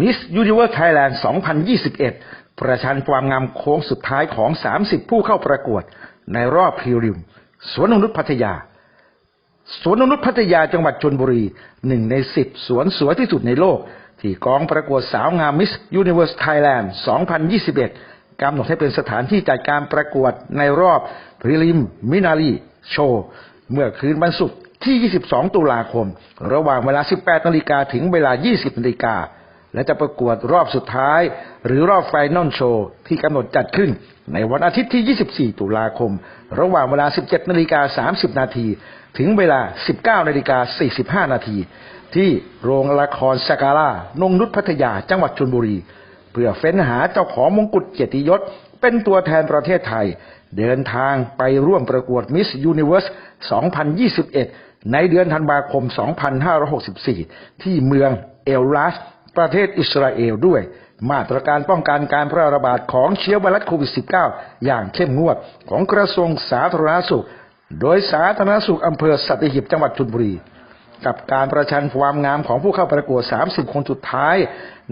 Miss Universe Thailand 2021 ประชันความงามโค้งสุดท้ายของ 30 ผู้เข้าประกวด ในรอบพรีริม สวนนนุษย์พัทยา สวนนนุษย์พัทยาจังหวัดชนบุรีหนึ่งในสิบสวนสวยที่สุดในโลก ที่กองประกวดสาวงาม Miss Universe Thailand 2021 กำหนดให้เป็นสถานที่จัดการประกวดในรอบพรีลิมมินารีโชว์เมื่อคืนวันศุกร์ที่ 22 ตุลาคม ระหว่างเวลา 18 นาฬิกาถึงเวลา 20 นาฬิกา และจะประกวดรอบสุดท้าย หรือรอบไฟนอลโชว์ที่กำหนดจัดขึ้น ในวันอาทิตย์ที่ 24 ตุลาคม ระหว่างเวลา 17นาฬิกา30 นาทีถึงเวลา 19นาฬิกา45 นาทีที่โรงละครสกาล่านงนุษพัทยาจังหวัดชลบุรี เพื่อเฟ้นหาเจ้าของมงกุฎเกียรติยศ เป็นตัวแทนประเทศไทย เดินทางไปร่วมประกวด Miss Universe 2021 ในเดือนธันวาคม 2564 ที่เมืองเอลลัส ประเทศอิสราเอลด้วย มาตรการป้องกันการแพร่ระบาดของเชื้อไวรัสโควิด -19 อย่างเข้มงวดของกระทรวงสาธารณสุข โดยสาธารณสุขอำเภอสัตหีบจังหวัดชลบุรี กับการประชันความงามของผู้เข้าประกวด 30 คนสุดท้าย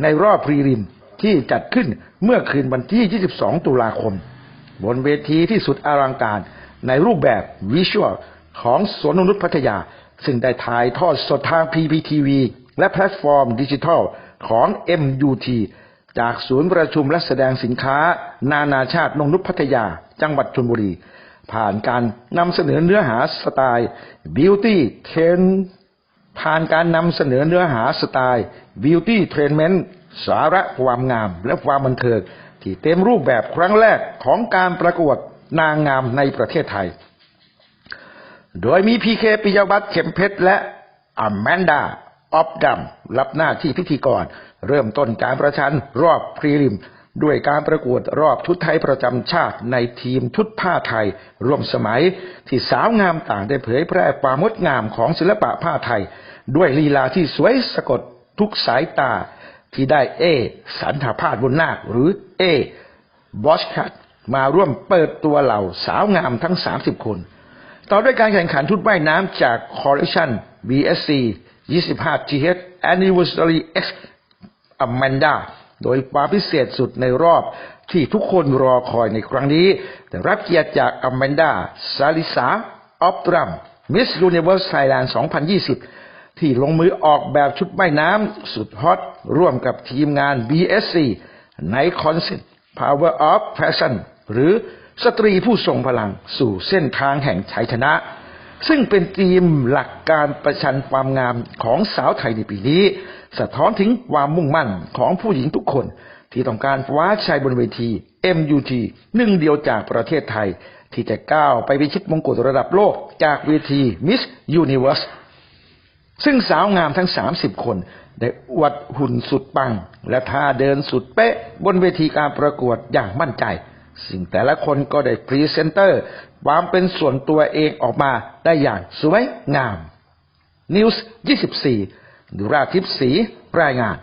ในรอบพรีริมที่จัดขึ้นเมื่อคืนวันที่ 22 ตุลาคม บนเวทีที่สุดอลังการในรูปแบบวิชวลของสวนนงนุษย์พัทยา ซึ่งได้ถ่ายทอดสดทาง PPTV และแพลตฟอร์มดิจิทัล ของ MUT จากศูนย์ประชุมและแสดงสินค้า นานาชาตินงนุษย์พัทยา จังหวัดชลบุรี ผ่านการนำเสนอเนื้อหาสไตล์ Beauty t r e n ผ่านการนำเสนอเนื้อหาสไตล์ Beauty Treatment สาระความงามและความบันเทิงที่เต็มรูปแบบครั้งแรกของการประกวดนางงามในประเทศไทย โดยมีพีเคปิยวัฒน์เข็มเพชรและอแมนดา ออฟดัมรับหน้าที่พิธีกร เริ่มต้นการประชันรอบพรีริม ด้วยการประกวดรอบชุดไทยประจำชาติในทีมชุดผ้าไทย ร่วมสมัยที่สาวงามต่างได้เผยแพร่ความงดงามของศิลปะผ้าไทย ด้วยลีลาที่สวยสะกดทุกสายตา ที่ได้เอ สันถาพาดบนนาคหรือเอบอชคัตมาร่วมเปิดตัวเหล่าสาวงามทั้ง 30 คน ต่อด้วยการแข่งขันชุดว่ายน้ำจากคอลเล t ชัน BSC 25 GH Anniversary X Amanda โดยความพิเศษสุดในรอบที่ทุกคนรอคอยในครั้งนี้ แต่รับเกียรติจากอ m a n d a ซาลิสาออฟตรัม Miss Universe Thailand 2020 ที่ลงมือออกแบบชุดว่ายน้ำสุดฮอต ร่วมกับทีมงาน BSC ในคอนเซ็ปต์ Power of Passion หรือสตรีผู้ทรงพลังสู่เส้นทางแห่งชัยชนะ ซึ่งเป็นธีมหลักการประชันความงามของสาวไทยในปีนี้ สะท้อนถึงความมุ่งมั่นของผู้หญิงทุกคน ที่ต้องการคว้าชัยบนเวที MUT หนึ่งเดียวจากประเทศไทย ที่จะก้าวไปพิชิตมงกุฎระดับโลกจากเวที Miss Universe ซึ่งสาวงามทั้ง 30 คน ได้อวดหุ่นสุดปัง และท่าเดินสุดเป๊ะบนเวทีการประกวดอย่างมั่นใจ สิ่งแต่ละคนก็ได้พรีเซนเตอร์ความเป็นส่วนตัวเองออกมาได้อย่างสวยงาม News 24ดุราทิพศีรายงาน